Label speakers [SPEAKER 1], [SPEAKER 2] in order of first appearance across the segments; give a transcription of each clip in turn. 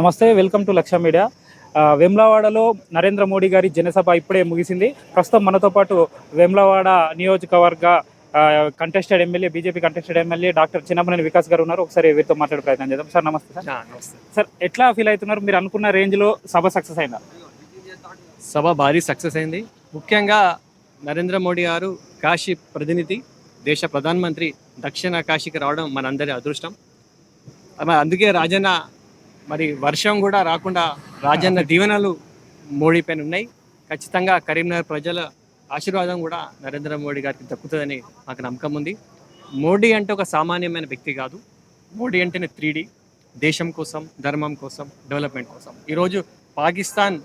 [SPEAKER 1] నమస్తే welcome to Laksha media. వేములవాడలో నరేంద్ర మోడీ గారి జనసభ ఇప్పుడే ముగిసింది. ప్రస్తుతం మనతో పాటు వేములవాడ నియోజకవర్గ contested MLA BJP contested MLA doctor Chinnamaneni Vikas garu ఉన్నారు. ఒకసారి వీరితో మాట్లాడే ప్రయత్నం చేద్దాం. సార్ నమస్తే సార్.
[SPEAKER 2] నమస్తే.
[SPEAKER 1] సార్ ఎట్లా ఫీల్ అవుతున్నారు? మీరు అనుకున్న రేంజ్లో సభ సక్సెస్ అయిందా?
[SPEAKER 2] సభ భారీ సక్సెస్ అయింది. ముఖ్యంగా నరేంద్ర మోడీ గారు కాశీ ప్రతినిధి దేశ ప్రధానమంత్రి దక్షిణ కాశీకి రావడం మనందరి అదృష్టం. అందుకే రాజన్న మరి వర్షం కూడా రాకుండా రాజన్న దీవెనలు మోడీ పైన ఉన్నాయి. ఖచ్చితంగా కరీంనగర్ ప్రజల ఆశీర్వాదం కూడా నరేంద్ర మోడీ గారికి దక్కుతుందని మాకు నమ్మకం ఉంది. మోడీ అంటే ఒక సామాన్యమైన వ్యక్తి కాదు. మోడీ అంటేనే త్రీడీ దేశం కోసం ధర్మం కోసం డెవలప్మెంట్ కోసం. ఈరోజు పాకిస్తాన్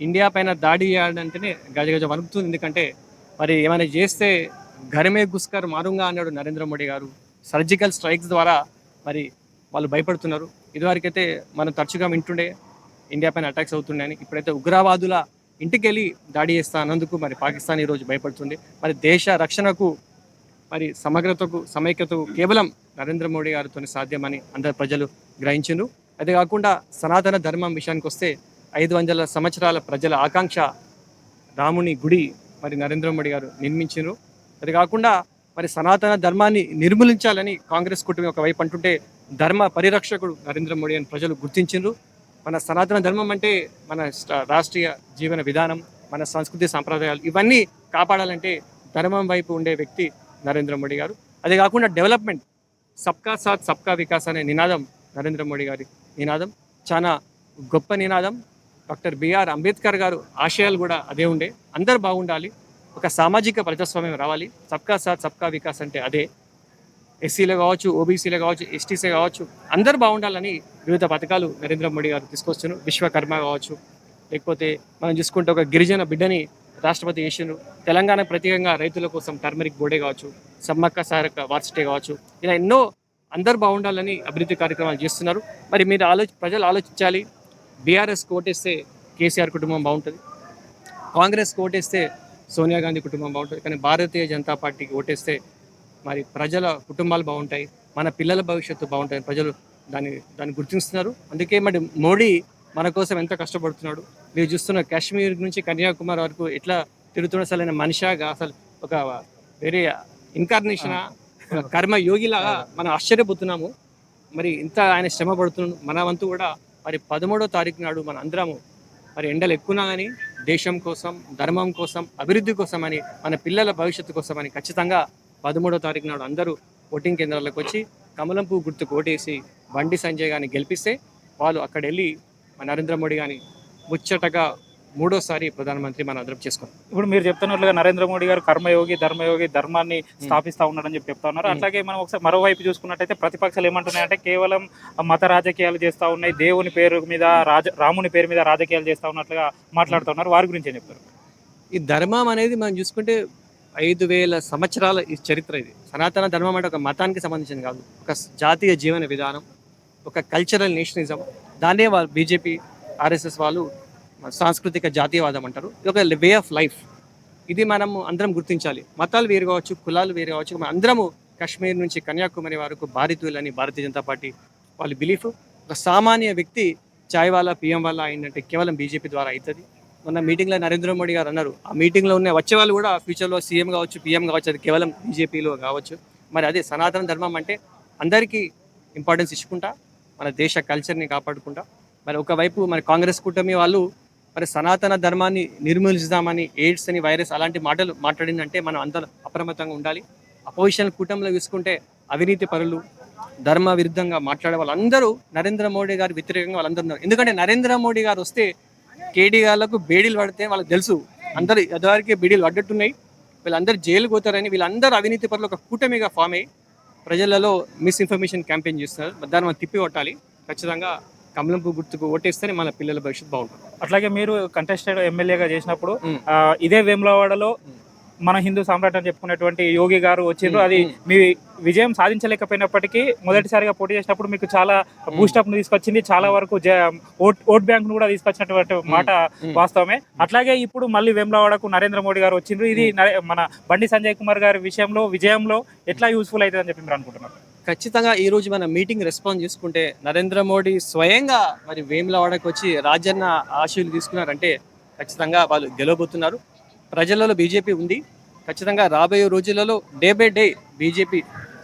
[SPEAKER 2] ఇండియా పైన దాడి చేయాలంటేనే గజగజ వణుకుతుంది. ఎందుకంటే మరి ఏమైనా చేస్తే ఘరమే గుస్కర్ మారుంగా అన్నాడు నరేంద్ర మోడీ గారు. సర్జికల్ స్ట్రైక్స్ ద్వారా మరి వాళ్ళు భయపడుతున్నారు. ఇదివరకైతే మనం తరచుగా వింటుండే ఇండియా పైన అటాక్స్ అవుతుండే అని ఇప్పుడైతే ఉగ్రవాదుల ఇంటికి వెళ్ళి దాడి చేస్తా అన్నందుకు మరి పాకిస్తాన్ ఈరోజు భయపడుతుంది. మరి దేశ రక్షణకు మరి సమగ్రతకు సమైక్యతకు కేవలం నరేంద్ర మోడీ గారితో సాధ్యమని అందరు ప్రజలు గ్రహించారు అదే కాకుండా సనాతన ధర్మం విషయానికి వస్తే ఐదు వందల సంవత్సరాల ప్రజల ఆకాంక్ష రాముని గుడి మరి నరేంద్ర మోడీ గారు నిర్మించారు అది కాకుండా మరి సనాతన ధర్మాన్ని నిర్మూలించాలని కాంగ్రెస్ కుటుంబం ఒకవైపు అంటుంటే ధర్మ పరిరక్షకుడు నరేంద్ర మోడీ అని ప్రజలు గుర్తించిండ్రు. మన సనాతన ధర్మం అంటే మన రాష్ట్రీయ జీవన విధానం మన సంస్కృతి సాంప్రదాయాలు ఇవన్నీ కాపాడాలంటే ధర్మం వైపు ఉండే వ్యక్తి నరేంద్ర మోడీ గారు. అదే కాకుండా డెవలప్మెంట్ సబ్కా సాత్ సబ్కా వికాస్ అనే నినాదం నరేంద్ర మోడీ గారి నినాదం. చాలా గొప్ప నినాదం. డాక్టర్ బిఆర్ అంబేద్కర్ గారు ఆశయాలు కూడా అదే ఉండే. అందరు బాగుండాలి. ఒక సామాజిక ప్రజాస్వామ్యం రావాలి. సబ్కా సాత్ సబ్కా వికాస్ అంటే అదే. ఎస్సీలే కావచ్చు ఓబీసీలే కావచ్చు ఎస్టీసీ కావచ్చు అందరు బాగుండాలని వివిధ పథకాలు నరేంద్ర మోడీ గారు తీసుకొచ్చారు విశ్వకర్మ కావచ్చు లేకపోతే మనం చూసుకుంటే ఒక గిరిజన బిడ్డని రాష్ట్రపతి చేసిండ్రు. తెలంగాణ ప్రత్యేకంగా రైతుల కోసం టర్మరిక్ బోర్డే కావచ్చు సమ్మక్క సారక వార్సిటీ కావచ్చు ఇలా ఎన్నో అందరు బాగుండాలని అభివృద్ధి కార్యక్రమాలు చేస్తున్నారు. మరి మీరు ఆలోచి ప్రజలు ఆలోచించాలి. బీఆర్ఎస్ ఓటేస్తే కేసీఆర్ కుటుంబం బాగుంటుంది. కాంగ్రెస్ ఓటేస్తే సోనియా గాంధీ కుటుంబం బాగుంటుంది. కానీ భారతీయ జనతా పార్టీకి ఓటేస్తే మరి ప్రజల కుటుంబాలు బాగుంటాయి మన పిల్లల భవిష్యత్తు బాగుంటాయి ప్రజలు దాన్ని దాన్ని గుర్తిస్తున్నారు అందుకే మరి మోడీ మన కోసం ఎంత కష్టపడుతున్నాడు. మీరు చూస్తున్న కాశ్మీర్ నుంచి కన్యాకుమారి వరకు ఎట్లా తిరుగుతున్న అసలు మనిషిగా అసలు ఒక వేరే ఇన్కార్నేషన్ కర్మ యోగిలాగా మనం ఆశ్చర్యపోతున్నాము. మరి ఇంత ఆయన శ్రమ పడుతున్నాడు. మన వంతు కూడా మరి పదమూడో తారీఖు నాడు మన అందరము మరి ఎండలు ఎక్కువనా కానీ దేశం కోసం ధర్మం కోసం అభివృద్ధి కోసం అని మన పిల్లల భవిష్యత్తు కోసం అని ఖచ్చితంగా పదమూడో తారీఖు నాడు అందరూ ఓటింగ్ కేంద్రాలకు వచ్చి కమలం పువ్వు గుర్తుకు ఓటేసి బండి సంజయ్ గారిని గెలిపిస్తే వాళ్ళు అక్కడ వెళ్ళి మన నరేంద్ర మోడీ గారిని ముచ్చటగా మూడోసారి ప్రధానమంత్రి మనం అందరం చేసుకున్నాం.
[SPEAKER 1] ఇప్పుడు మీరు చెప్తున్నట్లుగా నరేంద్ర మోడీ గారు కర్మయోగి ధర్మయోగి ధర్మాన్ని స్థాపిస్తా ఉన్నాడని చెప్పి చెప్తా ఉన్నారు. అట్లాగే మనం ఒకసారి మరోవైపు చూసుకున్నట్టయితే ప్రతిపక్షాలు ఏమంటున్నాయంటే కేవలం మత రాజకీయాలు చేస్తా ఉన్నాయి దేవుని పేరు మీద రాజ రాముని పేరు మీద రాజకీయాలు చేస్తా ఉన్నట్లుగా మాట్లాడుతూ ఉన్నారు వారి గురించి ఏం చెప్తారు?
[SPEAKER 2] ఈ ధర్మం అనేది మనం చూసుకుంటే ఐదు వేల సంవత్సరాల ఈ చరిత్ర ఇది. సనాతన ధర్మం అంటే ఒక మతానికి సంబంధించింది కాదు. ఒక జాతీయ జీవన విధానం ఒక కల్చరల్ నేషనలిజం దాన్నే వాళ్ళు బీజేపీ ఆర్ఎస్ఎస్ వాళ్ళు సాంస్కృతిక జాతీయవాదం అంటారు. ఇది ఒక వే ఆఫ్ లైఫ్ ఇది మనము అందరం గుర్తించాలి. మతాలు వేరు కావచ్చు కులాలు వేరు కావచ్చు. మన అందరము కాశ్మీర్ నుంచి కన్యాకుమారి వరకు భారతీయులని భారతీయ జనతా పార్టీ వాళ్ళ బిలీఫ్ ఒక సామాన్య వ్యక్తి చాయ్ వాళ్ళ పిఎం వల్ల అయిందంటే కేవలం బీజేపీ ద్వారా అవుతుంది. మొన్న మీటింగ్లో నరేంద్ర మోడీ గారు అన్నారు. ఆ మీటింగ్లో ఉన్న వచ్చే వాళ్ళు కూడా ఫ్యూచర్లో సీఎం కావచ్చు పీఎం కావచ్చు అది కేవలం బీజేపీలో కావచ్చు. మరి అదే సనాతన ధర్మం అంటే అందరికీ ఇంపార్టెన్స్ ఇచ్చుకుంటా మన దేశ కల్చర్ని కాపాడుకుంటా. మరి ఒకవైపు మరి కాంగ్రెస్ కూటమి వాళ్ళు మరి సనాతన ధర్మాన్ని నిర్మూలిస్తామని ఎయిడ్స్ అని వైరస్ అలాంటి మాటలు మాట్లాడిందంటే మనం అంత అప్రమత్తంగా ఉండాలి. అపోజిషన్ కూటమిలో చూసుకుంటే అవినీతి పరులు ధర్మ విరుద్ధంగా మాట్లాడే వాళ్ళందరూ నరేంద్ర మోడీ గారు వ్యతిరేకంగా వాళ్ళందరూ ఉన్నారు. ఎందుకంటే నరేంద్ర మోడీ గారు వస్తే కేడీ గాళ్ళకు బేడీలు పడితే వాళ్ళకి తెలుసు. అందరు ఎదవారికి బేడీలు పడ్డట్టున్నాయి. వీళ్ళందరూ జైలుకు పోతారని వీళ్ళందరూ అవినీతి పరులు ఒక కూటమిగా ఫామ్ అయ్యి ప్రజలలో మిస్ఇన్ఫర్మేషన్ క్యాంపెయిన్ చేస్తున్నారు దాన్ని మనం తిప్పి కొట్టాలి. ఖచ్చితంగా కమలంపు గుర్తుకు ఓటేస్తేనే మన పిల్లల భవిష్యత్తు బాగుంటుంది.
[SPEAKER 1] అట్లాగే మీరు కంటెస్టెడ్ ఎమ్మెల్యేగా చేసినప్పుడు ఇదే వేములవాడలో మన హిందూ సామ్రాట్ అని చెప్పుకునేటువంటి యోగి గారు వచ్చిండ్రు
[SPEAKER 2] మ్మ్,
[SPEAKER 1] అది. మీ విజయం సాధించలేకపోయినప్పటికీ మొదటిసారిగా పోటీ చేసినప్పుడు మీకు చాలా బూస్టప్ను తీసుకొచ్చింది. చాలా వరకు ఓట్ ఓట్ బ్యాంక్ను కూడా తీసుకొచ్చినటువంటి మాట. వాస్తవమే. అట్లాగే ఇప్పుడు మళ్ళీ వేములవాడకు నరేంద్ర మోడీ గారు వచ్చిండ్రు ఇది మన బండి సంజయ్ కుమార్ గారి విషయంలో విజయంలో ఎట్లా యూస్ఫుల్ అవుతుంది అని చెప్పి మీరు అనుకుంటున్నారు?
[SPEAKER 2] ఖచ్చితంగా ఈ రోజు మన మీటింగ్ రెస్పాన్స్ చేసుకుంటే నరేంద్ర మోడీ స్వయంగా మరి వేములవాడకు వచ్చి రాజన్న ఆశీలు తీసుకున్నారంటే ఖచ్చితంగా వాళ్ళు గెలవబోతున్నారు. ప్రజలలో బీజేపీ ఉంది. ఖచ్చితంగా రాబోయే రోజులలో day by day BJP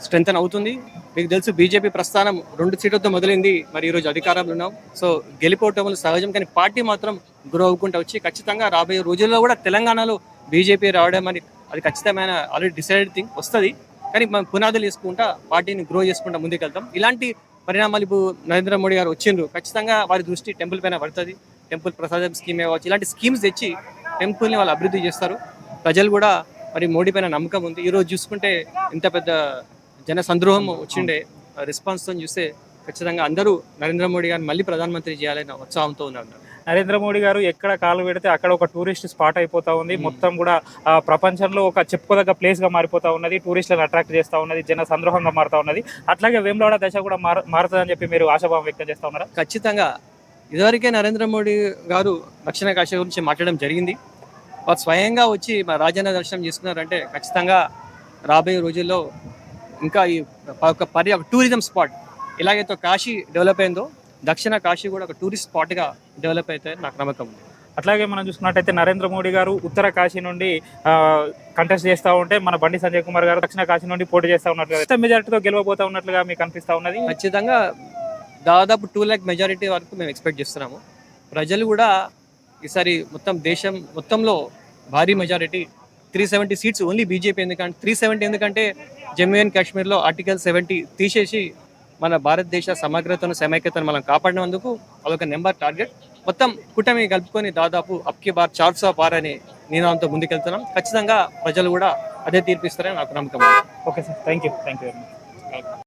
[SPEAKER 2] strengthen అవుతుంది. మీకు తెలుసు బీజేపీ ప్రస్థానం రెండు సీట్లతో మొదలైంది. మరి ఈరోజు అధికారంలో ఉన్నాం. సో గెలిపోవటం సహజం కానీ పార్టీ మాత్రం గ్రో అవ్వకుండా వచ్చి ఖచ్చితంగా రాబోయే రోజుల్లో కూడా తెలంగాణలో బీజేపీ రావడం అని అది ఖచ్చితమైన ఆల్రెడీ డిసైడెడ్ థింగ్ వస్తుంది. కానీ మనం పునాదులు వేసుకుంటా పార్టీని గ్రో చేసుకుంటా ముందుకెళ్తాం. ఇలాంటి పరిణామాలు ఇప్పుడు నరేంద్ర మోడీ గారు వచ్చిండ్రు. ఖచ్చితంగా వారి దృష్టి టెంపుల్ పైన పడుతుంది. టెంపుల్ ప్రసాదం స్కీమ్ కావచ్చు ఇలాంటి స్కీమ్స్ తెచ్చి టెంపుల్ని వాళ్ళు అభివృద్ధి చేస్తారు. ప్రజలు కూడా మరి మోడీ పైన నమ్మకం ఉంది. ఈ రోజు చూసుకుంటే ఇంత పెద్ద జన సంద్రోహం వచ్చిండే రెస్పాన్స్తో చూస్తే ఖచ్చితంగా అందరూ నరేంద్ర మోడీ గారిని మళ్ళీ ప్రధానమంత్రి చేయాలనే ఉత్సాహంతో ఉన్నారు.
[SPEAKER 1] నరేంద్ర మోడీ గారు ఎక్కడ కాలు పెడితే అక్కడ ఒక టూరిస్ట్ స్పాట్ అయిపోతా ఉంది. మొత్తం కూడా ఆ, ప్రపంచంలో ఒక చెప్పుకోదగ్గ ప్లేస్గా మారిపోతా ఉన్నది. టూరిస్టులను అట్రాక్ట్ చేస్తా ఉన్నది. జన సంద్రోహంగా మారుతా ఉన్నది. అట్లాగే వేములవాడ దశ కూడా మార మారుతుందని చెప్పి మీరు ఆశాభావం వ్యక్తం చేస్తా ఉన్నారా?
[SPEAKER 2] ఖచ్చితంగా ఇదివరకే నరేంద్ర మోడీ గారు దక్షిణ కాశీ గురించి మాట్లాడడం జరిగింది. వారు స్వయంగా వచ్చి మా రాజన్న దర్శనం చేసుకున్నారంటే ఖచ్చితంగా రాబోయే రోజుల్లో ఇంకా ఈ ఒక పరి ఒక టూరిజం స్పాట్ ఎలాగైతే కాశీ డెవలప్ అయిందో దక్షిణ కాశీ కూడా ఒక టూరిస్ట్ స్పాట్గా డెవలప్ అవుతాయని నాకు నమ్మకం ఉంది.
[SPEAKER 1] అట్లాగే మనం చూసుకున్నట్టయితే నరేంద్ర మోడీ గారు ఉత్తర కాశీ నుండి కంటెస్ట్ చేస్తా ఉంటే మన బండి సంజయ్ కుమార్ గారు దక్షిణ కాశీ నుండి పోటీ చేస్తా ఉన్నట్లుగా ఎంత మెజారిటీతో గెలవబోతా ఉన్నట్లుగా మీకు అనిపిస్తా ఉన్నది?
[SPEAKER 2] ఖచ్చితంగా దాదాపు టూ ల్యాక్ మెజారిటీ వరకు మేము ఎక్స్పెక్ట్ చేస్తున్నాము. ప్రజలు కూడా ఈసారి మొత్తం దేశం మొత్తంలో భారీ majority three seventy seats only BJP ఎందుకంటే త్రీ సెవెంటీ ఎందుకంటే జమ్మూ అండ్ కాశ్మీర్లో ఆర్టికల్ సెవెంటీ తీసేసి మన భారతదేశ సమగ్రతను సమైక్యతను మనం కాపాడినందుకు అదొక నెంబర్ టార్గెట్ మొత్తం కూటమి కలుపుకొని దాదాపు అప్కి బార్ చార్ ఆఫ్ బార్ అనే నినాదంతో ముందుకెళ్తున్నాం. ఖచ్చితంగా ప్రజలు కూడా అదే తీర్పిస్తారని నాకు నమ్మకం.
[SPEAKER 1] Okay sir thank you thank you very much